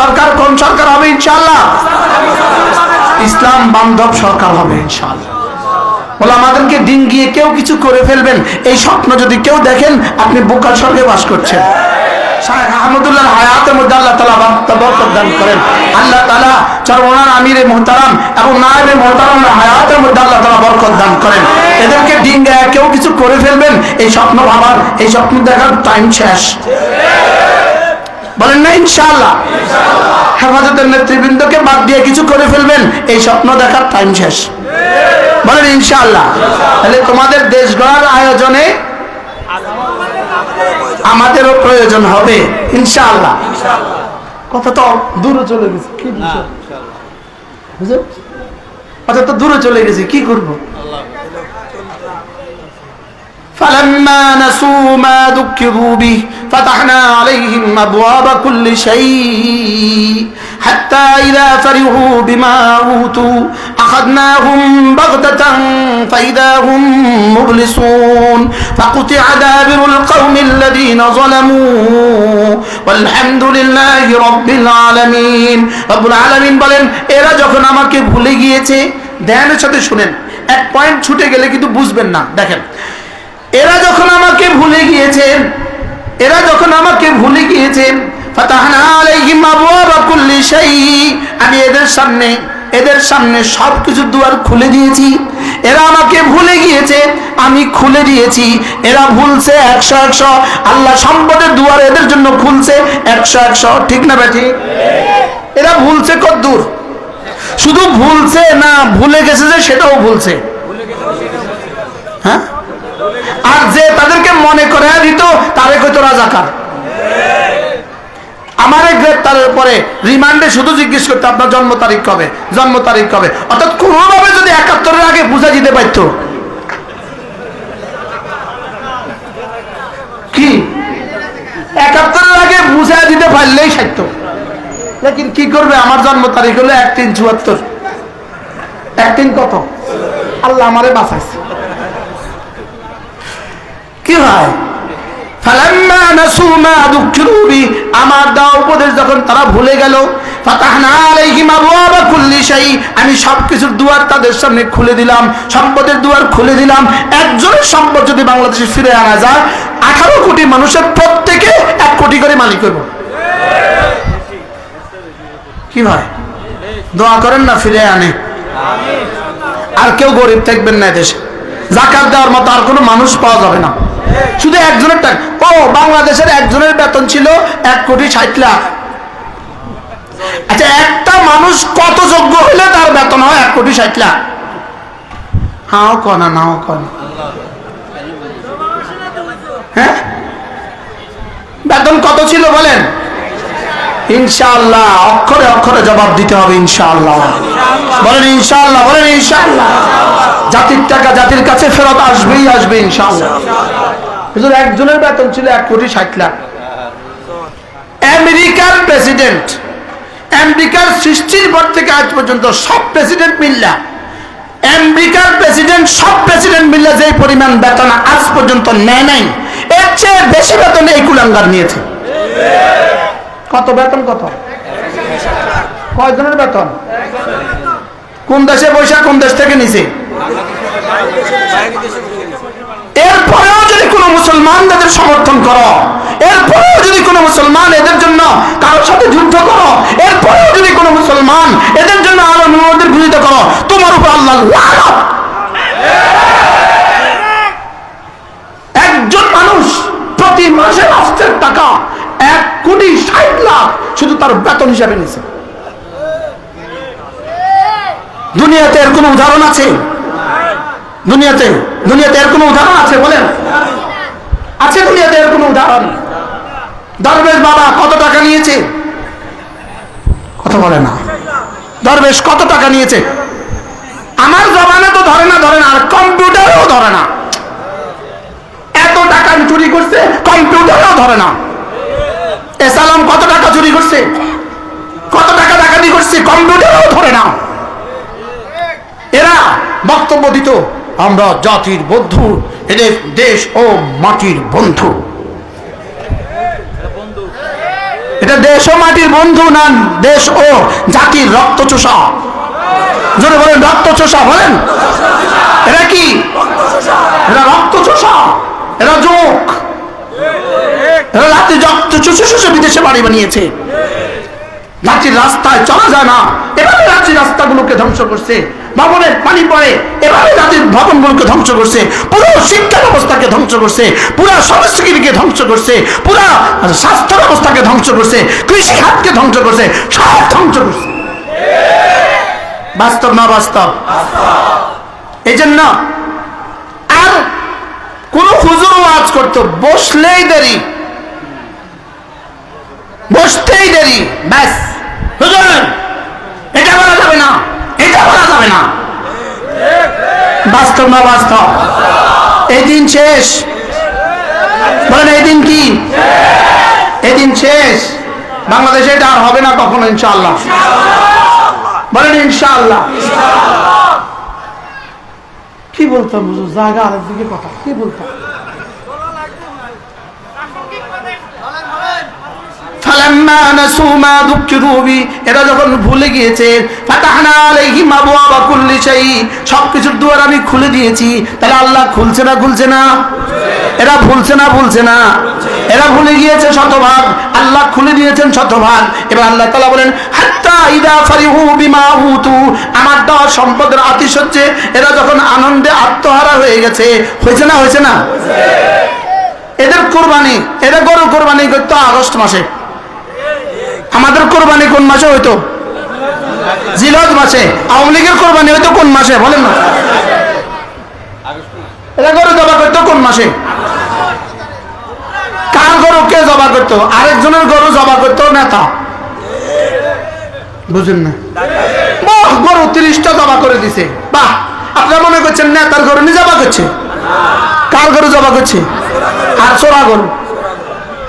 সরকার, কোন সরকার হবে ইনশাল্লাহ ইসলাম বান্ধব সরকার হবে ইনশাল্লাহ বলে আমাদেরকে ডিঙ্গিয়ে কেউ কিছু করে ফেলবেন, এই স্বপ্ন যদি কেউ দেখেন, আপনি স্বর্গে বাস করছেন। আহমদুল্লাহ হায়াতের মধ্যে আল্লাহ তালা করেন। আল্লাহ তালা মোহতারাম এবং মোহতারাম হায়াতের মধ্যে আল্লাহ তালা বরকত দান করেন। এদেরকে ডিঙ্গায় কেউ কিছু করে ফেলবেন, এই স্বপ্ন ভাবার, এই স্বপ্ন দেখার টাইম শেষ। বলেন না ইনশাআল্লাহ। হেফাজতের নেতৃবৃন্দকে বাদ দিয়ে কিছু করে ফেলবেন এই স্বপ্ন দেখার টাইম শেষ। বলেন ইনশাআল্লাহ। তাহলে তোমাদের দেশ গড়ার আয়োজনে আমাদেরও প্রয়োজন হবে ইনশাআল্লাহ। কথা তো দূরে চলে গেছে কি বিষয়? বুঝলে? কথা তো দূরে চলে গেছে কি করব? فلما نسوا ما ذكروا به فتحنا عليهم أبواب كل شيء حتى إذا فرحوا بما أوتوا أخذناهم بغتة فإذا هم مبلسون فقطع دابر القوم الذين ظلموا والحمد لله رب العالمين رب العالمين বলেন এরা যখন আমাকে ভুলে গিয়েছে ধ্যানের সাথে শুনেন এক পয়েন্ট ছুটে গেলে কিন্তু বুঝবেন না দেখেন এরা যখন আমাকে ভুলে গিয়েছেন, এরা যখন আমাকে ভুলে গিয়েছেন আমি এদের সামনে এদের সামনে সব কিছু দুয়ার খুলে দিয়েছি। এরা আমাকে ভুলে গিয়েছে, আমি খুলে দিয়েছি। এরা ভুলছে একশো একশো। আল্লাহ সম্পদের দুয়ার এদের জন্য খুলছে একশো একশো। ঠিক না বেঠি এরা ভুলছে কত দূর শুধু ভুলছে না, ভুলে গেছে যে সেটাও ভুলছে। হ্যাঁ? তাদেরকে মনে করে দিত তারে কইতো রাজাকার। আমারে গ্রেপ্তারের পরে রিমান্ডে শুধু জিজ্ঞেস করতে, আপনার জন্ম তারিখ কবে? জন্ম তারিখ কবে? অর্থাৎ কোনোভাবে যদি একাত্তরের আগে বুঝা দিতে কি? একাত্তরের আগে বুঝা দিতে পারলেই সাধ্য। লেকিন কি করবে? আমার জন্ম তারিখ হলো এক তিন চুয়াত্তর। এক তিন কত? আল্লাহ আমারে বাঁচাইছে। কি হয়? আমার দেওয়া উপদেশ যখন তারা ভুলে গেল আমি সবকিছুর দুয়ার তাদের সামনে খুলে দিলাম, সম্পদের দুয়ার খুলে দিলাম। একজনের সম্পদ যদি বাংলাদেশে ফিরে আনা যায়, আঠারো কোটি মানুষের প্রত্যেকে এক কোটি করে মালিক করব কি ভাই দোয়া করেন না, ফিরে আনে। আর কেউ গরিব থাকবেন না দেশে জাকাত দেওয়ার মতো আর কোনো মানুষ পাওয়া যাবে না। শুধু একজনের টাকা। ও, বাংলাদেশের একজনের বেতন ছিল এক কোটি ষাট লাখ। আচ্ছা একটা মানুষ কত যোগ্য হলে তার বেতন হয় এক কোটি ষাট লাখ? হাও কনা নাও কনা। হ্যাঁ? বেতন কত ছিল বলেন? ইনশাআল্লাহ, অক্ষরে অক্ষরে জবাব দিতে হবে ইনশাআল্লাহ। বলেন ইনশাআল্লাহ বলেন ইনশাআল্লাহ। জাতির টাকা জাতির কাছে ফেরত আসবেই, আসবে ইনশাআল্লাহ। হুজুর, একজনের বেতন ছিল এক কোটি ষাট লাখ। আমেরিকার প্রেসিডেন্ট, আমেরিকার সৃষ্টির পর থেকে আজ পর্যন্ত সব প্রেসিডেন্ট মিল্লা। আমেরিকার প্রেসিডেন্ট, সব প্রেসিডেন্ট মিল্লা যে পরিমাণ বেতন আজ পর্যন্ত নেয় নাই, এর চেয়ে বেশি বেতন এই কুলাঙ্গার নিয়েছে। কত বেতন, কত? কয়জনের বেতন? কোন দেশে বৈশাখ, কোন দেশ থেকে নিছে? এরপরেও যদি কোনো মুসলমান তাদের সমর্থন করো, এরপরেও যদি কোনো মুসলমান এদের জন্য কারোর সাথে যুদ্ধ করো, এরপরেও যদি কোনো মুসলমান এদের জন্য আরও মুহাম্মদের বিরোধিতা করো, তোমার উপর আল্লাহ একজন মানুষ প্রতি মাসে রাষ্ট্রের টাকা এক কোটি ষাট লাখ শুধু তার বেতন হিসাবে নিছে দুনিয়াতে এর কোনো উদাহরণ আছে? দুনিয়াতে দুনিয়াতে এর কোনো উদাহরণ আছে বলেন? আছে দুনিয়াতে এর কোনো উদাহরণ? দরবেশ বাবা কত টাকা নিয়েছে? কথা বলে না। দরবেশ কত টাকা নিয়েছে? আমার জমানে তো ধরে না ধরে না, আর কম্পিউটারেও ধরে না। এত টাকা চুরি করছে, কম্পিউটারেও ধরে না। এসালাম কত টাকা চুরি করছে? কত টাকা টাকা ডাকাতি করছে, কম্পিউটারেও ধরে না। এরা বক্তব্য দিত আমরা জাতির বন্ধু এদের দেশ ও মাটির বন্ধু। এটা দেশ ও মাটির বন্ধু নান দেশ ও জাতির রক্ত চোষা জোরে বলেন রক্ত চোষা বলেন? এরা কি? এরা রক্ত চোষা এরা যোগ? এরা রাতে রক্ত চুষে চুষে বিদেশে বাড়ি বানিয়েছে। রাঁচির রাস্তায় চলা যায় না। এভাবে রাঁচির রাস্তাগুলোকে ধ্বংস করছে। ভবনের পানি পড়ে। এভাবে রাঁচির ভবনগুলোকে ধ্বংস করছে, পুরো শিক্ষা ব্যবস্থাকে ধ্বংস করছে, পুরো সংস্কৃতিকে ধ্বংস করছে, পুরো স্বাস্থ্য ব্যবস্থাকে ধ্বংস করছে কৃষি খাতকে ধ্বংস করছে, সব ধ্বংস করছে। বাস্তব না বাস্তব? এই জন্য আর কোন হুজুর ওয়াজ করতো, বসলেই দেরি। বসতেই দেরি, ব্যাস। হুজুর যাবে না। বাস্তব না বাস্তব? এই দিন শেষ। বলেন, এই দিন কি? এই দিন শেষ। বাংলাদেশে এটা আর হবে না কখনো, ইনশাআল্লাহ। বলেন, ইনশাআল্লাহ। কি বলতাম হুজুর জায়গা আর দিকে কথা। কি বলতাম? এরা যখন ভুলে গিয়েছে সবকিছুর দুয়ার আমি খুলে দিয়েছি। তাহলে আল্লাহ খুলছে না খুলছে না? এরা ভুলছে না ভুলছে না? এরা ভুলে গিয়েছে শতভাগ। আল্লাহ খুলে দিয়েছেন শতভাগ। এবার আল্লাহ তাআলা বলেন আমার দেওয়া সম্পদের আতিশয্যে এরা যখন আনন্দে আত্মহারা হয়ে গেছে, হয়েছে না হয়েছে না? এদের কোরবানি এরা গরু কোরবানি করতো আগস্ট মাসে। আমাদের কোরবানি কোন মাসে হইতো? জিলহজ মাসে, আওয়ামী লীগের কোরবানি হইতো কোন মাসে, বলেন না। জবা করতো কোন মাসে? কার গরু কে জবা করতো? আরেকজনের গরু জবা করতো নেতা। বুঝেন না? গরু তিরিশটা জবা করে দিছে। বাহ, আপনারা মনে করছেন নেতার গরু নিয়ে জবা করছে? কার গরু জবা করছে? আর চোরা গরু।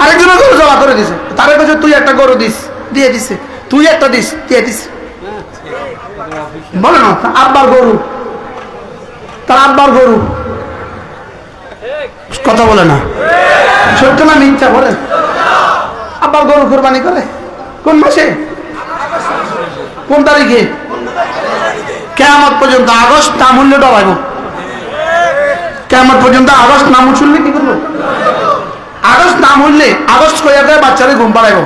আরেকজনের গরু জবা করে দিছে। তারে কাছে তুই একটা গরু দিস, দিয়ে দিছে। তুই একটা দিস, দিয়ে দিস। বলে না তার আব্বার গরু। তার আব্বার গরু। কথা বলে না। সত্য না মিথ্যা বলে? আব্বার গরু কোরবানি করে? কোন মাসে? কোন তারিখে? কেমন পর্যন্ত আগস্ট না মূল্য ডরাইব কেমন পর্যন্ত আগস্ট নাম শুনলে কি করব? আগস্ট নাম হইলে আগস্ট কইয়া দেয় বাচ্চারে ঘুম পাড়াইব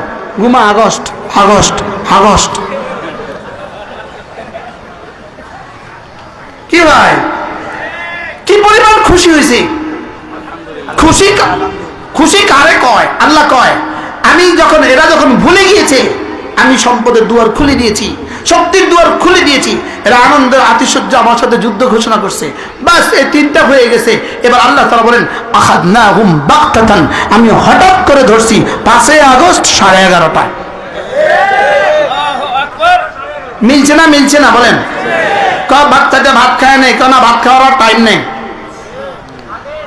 ঘুমা আগস্ট। August August. ভাই? কি পরিমাণ খুশি হয়েছে? খুশি খুশি কারে কয়? আল্লাহ কয়, আমি যখন, এরা যখন ভুলে গিয়েছে, আমি সম্পদের দুয়ার খুলে দিয়েছি, শক্তির দুয়ার খুলে দিয়েছি, এরা আতিশয্য আমার সাথে যুদ্ধ ঘোষণা করছে। বাস, এই তিনটা হয়ে গেছে। এবার আল্লাহ তারা বলেন আহাদ না হুম বাক্তাতান আমি হঠাৎ করে ধরছি পাঁচই আগস্ট সাড়ে এগারোটায়। মিলছে না মিলছে না, বলেন। বাচ্চাটা ভাত খায় নেই কেন ভাত খাওয়ার টাইম নেই।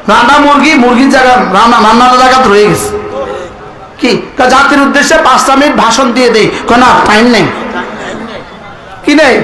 রান্না মুরগি, মুরগির জায়গা, রান্না, রান্নার জায়গা রয়ে গেছে। ক? জাতির উদ্দেশ্যে পাঁচটা মিনিট ভাষণ দিয়ে দেয় কেন টাইম নেই। কি নেই?